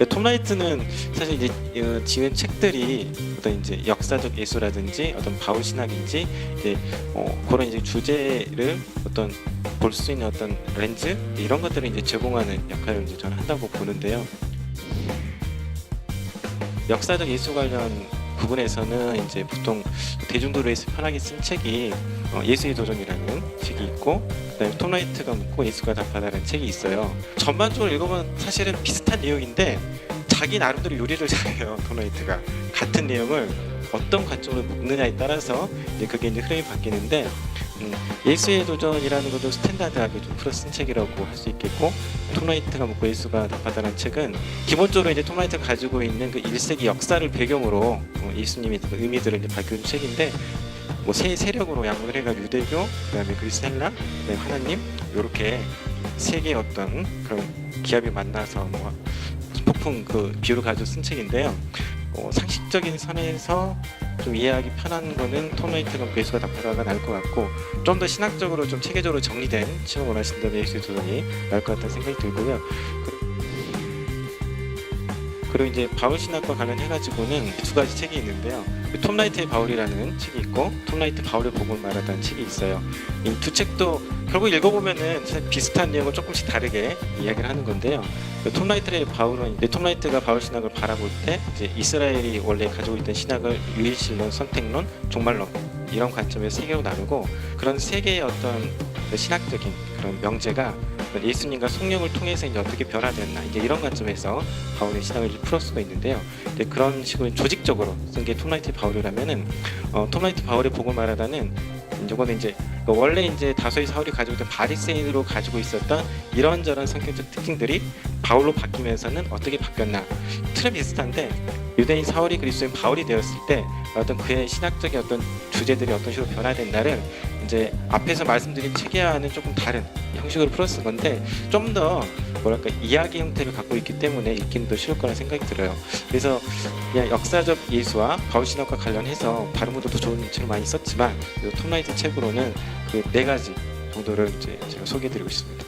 근데 톰 라이트는 사실 이제 어, 지은 책들이 어떤 이제 역사적 예술라든지 어떤 바울 신학인지 이제 어, 그런 이제 주제를 어떤 볼 수 있는 어떤 렌즈 이런 것들을 이제 제공하는 역할을 이제 저는 한다고 보는데요. 역사적 예술 관련 부분에서는 이제 보통 대중도로에서 편하게 쓴 책이 어, 예수의 도전이라는 책이 있고 그다음에 톰 라이트가 묻고 예수가 답하다라는 책이 있어요. 전반적으로 읽어보면 사실은 비슷한 내용인데 자기 나름대로 요리를 잘해요. 톰 라이트가 같은 내용을 어떤 관점으로 묶느냐에 따라서 이제 그게 이제 흐름이 바뀌는데 음, 예수의 도전이라는 것도 스탠다드하게 좀 풀어 쓴 책이라고 할 수 있겠고 톰 라이트가 묻고 예수가 답하다는 책은 기본적으로 이제 톰 라이트가 가지고 있는 그 1세기 역사를 배경으로 어, 예수님의 그 의미들을 이제 밝혀준 책인데 뭐 세 세력으로 양분을 해가지고 유대교, 그다음에 그리스 헬라, 그다음에 하나님 이렇게 세 개의 어떤 그런 기압이 만나서 뭐 폭풍 그 비유를 가지고 쓴 책인데요. 어, 상식적인 선에서 좀 이해하기 편한 거는 톰 라이트가 예수가 답하다가 나을 것 같고 좀 더 신학적으로 좀 체계적으로 정리된 시험 원하신다면 예수의 도전이 나을 것 같다는 생각이 들고요. 그리고 이제 바울 신학과 관련해가지고는 두 가지 책이 있는데요. 그톰 라이트의 바울이라는 책이 있고 톰 라이트 바울의 복음을 말하다는 책이 있어요. 이 두 책도 결국 읽어보면은 비슷한 내용을 조금씩 다르게 이야기를 하는 건데요. 그톰 라이트의 바울은 이제 톰 라이트가 바울 신학을 바라볼 때 이제 이스라엘이 원래 가지고 있던 신학을 유일신론, 선택론, 종말론 이런 관점에서 세 개로 나누고 그런 세 개의 어떤 신학적인 그런 명제가 예수님과 성령을 통해서 이제 어떻게 변화됐나 이제 이런 관점에서 바울의 이제 풀을 수가 있는데요. 이제 그런 식으로 조직적으로 쓴 게 톰라이트 바울이라면은 어, 톰라이트 바울의 복음 말하다는 이거는 이제 그 원래 이제 다소의 사울이 가지고 있던 바리새인으로 가지고 있었던 이런저런 성격적 특징들이 바울로 바뀌면서는 어떻게 바뀌었나 틀은 비슷한데 유대인 사울이 그리스도인 바울이 되었을 때 어떤 그의 신학적인 어떤 주제들이 어떤 식으로 변화된다를 이제 앞에서 말씀드린 체계와는 조금 다른 형식으로 풀었을 건데 좀 더 뭐랄까 이야기 형태를 갖고 있기 때문에 읽기는 더 쉬울 거라 생각이 들어요. 그래서 그냥 역사적 예수와 바울 신학과 관련해서 다른 분들도 좋은 책을 많이 썼지만 톰라이트 책으로는 그 네 가지 정도를 이제 제가 소개해드리고 있습니다.